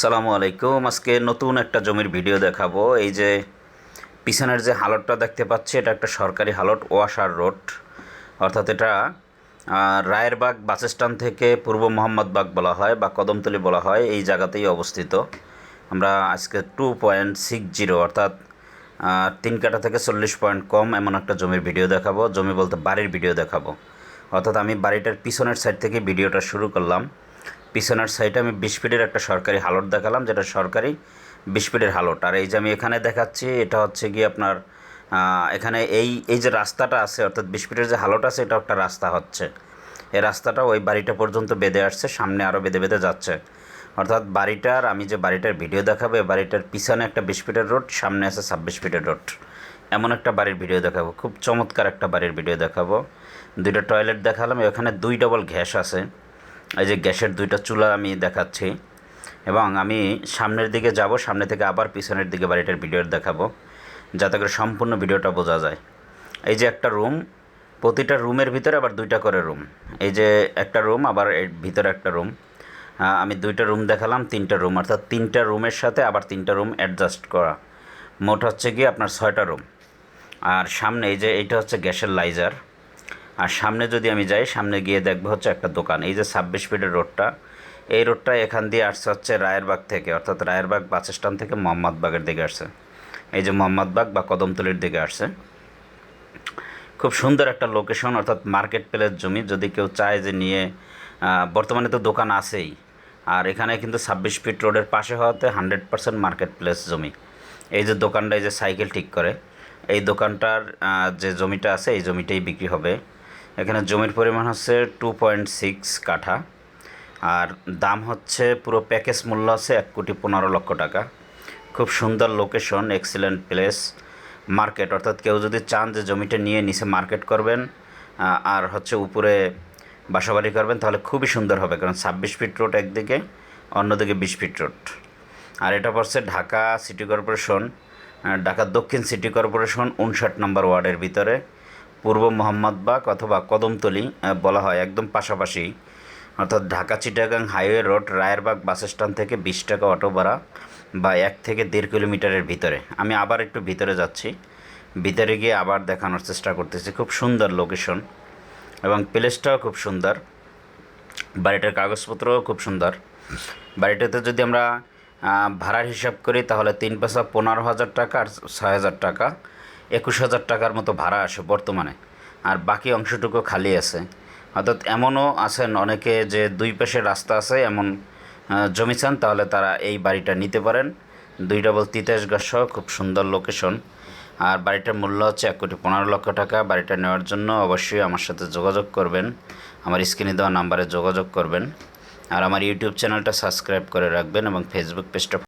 সালামু আলাইকুম। আজকে নতুন একটা জমির ভিডিও দেখাবো। এই যে পিছনের যে হালটটা দেখতে পাচ্ছি, এটা একটা সরকারি হালট ওয়াশার রোড। অর্থাৎ এটা রায়েরবাগ বাস স্ট্যান্ড থেকে পূর্ব মোহাম্মদবাগ বলা হয়, বা কদমতলি বলা হয়, এই জায়গাতেই অবস্থিত। আমরা আজকে টু পয়েন্ট সিক্স জিরো, অর্থাৎ তিন কাটা থেকে চল্লিশ পয়েন্ট কম এমন একটা জমির ভিডিও দেখাবো। জমি বলতে বাড়ির ভিডিও দেখাবো। অর্থাৎ আমি বাড়িটার পিছনের সাইড থেকে ভিডিওটা শুরু করলাম। পিছনের সাইডে আমি বিশ ফিটের একটা সরকারি হালট দেখালাম, যেটা সরকারি বিশ ফিটের হালট। আর এই যে আমি এখানে দেখাচ্ছি, এটা হচ্ছে কি আপনার এখানে এই এই যে রাস্তাটা আছে, অর্থাৎ বিশ ফিটের যে হালট আছে, এটা একটা রাস্তা হচ্ছে। এই রাস্তাটা ওই বাড়িটা পর্যন্ত বেঁধে আসছে, সামনে আরও বেঁধে বেঁধে যাচ্ছে। অর্থাৎ বাড়িটার, আমি যে বাড়িটার ভিডিও দেখাবো, এই বাড়িটার পিছনে একটা বিশ ফিটের রোড সামনে আছে ছাব্বিশ ফিটের রোড এমন একটা বাড়ির ভিডিও দেখাবো, খুব চমৎকার একটা বাড়ির ভিডিও দেখাবো। দুইটা টয়লেট দেখালাম, এখানে দুই ডবল গ্যাস আছে। এই যে গ্যাসের দুইটা চুলা আমি দেখাচ্ছি। এবং আমি সামনের দিকে যাব, সামনে থেকে আবার পিছনের দিকে বাড়িটার ভিডিও দেখাবো, যাতে করে সম্পূর্ণ ভিডিওটা বোঝা যায়। এই যে একটা রুম প্রতিটা রুমের ভিতরে আবার দুইটা করে রুম এই যে একটা রুম আবার এর ভিতরে একটা রুম আমি দুইটা রুম দেখালাম, তিনটা রুম অর্থাৎ তিনটা রুমের সাথে আবার তিনটা রুম অ্যাডজাস্ট করা। মোট হচ্ছে গিয়ে আপনার ছয়টা রুম আর সামনে এই যে, এইটা হচ্ছে গ্যাসের লাইজার আর সামনে যদি আমি যাই, সামনে গিয়ে দেখব হচ্ছে একটা দোকান। এই যে ছাব্বিশ ফিটের রোডটা, এই রোডটা এখান দিয়ে আসছে হচ্ছে রায়েরবাগ থেকে, অর্থাৎ রায়েরবাগ বাস স্ট্যান্ড থেকে মোহাম্মদবাগের দিকে আসছে। এই যে মোহাম্মদবাগ বা কদমতলির দিকে আসছে। খুব সুন্দর একটা লোকেশন অর্থাৎ মার্কেট প্লেস জমি। যদি কেউ চায় যে নিয়ে বর্তমানে তো দোকান আছেই। আর এখানে কিন্তু ছাব্বিশ ফিট রোডের পাশে হওয়াতে হান্ড্রেড পার্সেন্ট মার্কেট প্লেস জমি। এই যে দোকানটা, এই যে সাইকেল ঠিক করে। এই দোকানটার যে জমিটা আছে, এই জমিটাই বিক্রি হবে। এখানে জমির পরিমাণ হচ্ছে টু পয়েন্ট সিক্স কাঠা। আর দাম হচ্ছে পুরো প্যাকেজ মূল্য আছে এক কোটি পনেরো লক্ষ টাকা। খুব সুন্দর লোকেশন এক্সিলেন্ট প্লেস মার্কেট অর্থাৎ কেউ যদি চান যে জমিটা নিয়ে নিচে মার্কেট করবেন আর হচ্ছে উপরে বাসাবাড়ি করবেন, তাহলে খুবই সুন্দর হবে। কারণ ছাব্বিশ ফিট রোড একদিকে, অন্যদিকে বিশ ফিট রোড আর এটা পড়ছে ঢাকা সিটি কর্পোরেশন ঢাকা দক্ষিণ সিটি কর্পোরেশন উনষাট নম্বর ওয়ার্ডের ভিতরে। পূর্ব মোহাম্মদবাগ অথবা কদমতলি বলা হয়। একদম পাশাপাশি, অর্থাৎ Dhaka Chittagong highway road, Rayerbagh bus stand থেকে বিশ টাকা অটো ভাড়া বা এক থেকে দেড় কিলোমিটারের ভিতরে। আমি আবার একটু ভিতরে যাচ্ছি। ভিতরে গিয়ে আবার দেখানোর চেষ্টা করতেছি। খুব সুন্দর লোকেশন এবং প্লেসটাও খুব সুন্দর। বাড়িটার কাগজপত্রও খুব সুন্দর। বাড়িটাতে যদি আমরা ভাড়ার হিসাব করি, তাহলে তিন পয়সা পনেরো হাজার টাকা আর ছয় হাজার টাকা। একুশ হাজার টাকার মতো ভাড়া আসে বর্তমানে। আর বাকি অংশটুকু খালি আছে। অর্থাৎ এমনও আছেন অনেকে যে দুই পাশে রাস্তা আছে, এমন জমি চান, তাহলে তারা এই বাড়িটা নিতে পারেন। দুই ডবল তিতাস গাছ খুব সুন্দর লোকেশন আর বাড়িটার মূল্য হচ্ছে এক কোটি পনেরো লক্ষ টাকা। বাড়িটা নেওয়ার জন্য অবশ্যই আমার সাথে যোগাযোগ করবেন। আমার স্ক্রিনে দেওয়া নাম্বারে যোগাযোগ করবেন। আর আমার ইউটিউব চ্যানেলটা সাবস্ক্রাইব করে রাখবেন এবং ফেসবুক পেজটা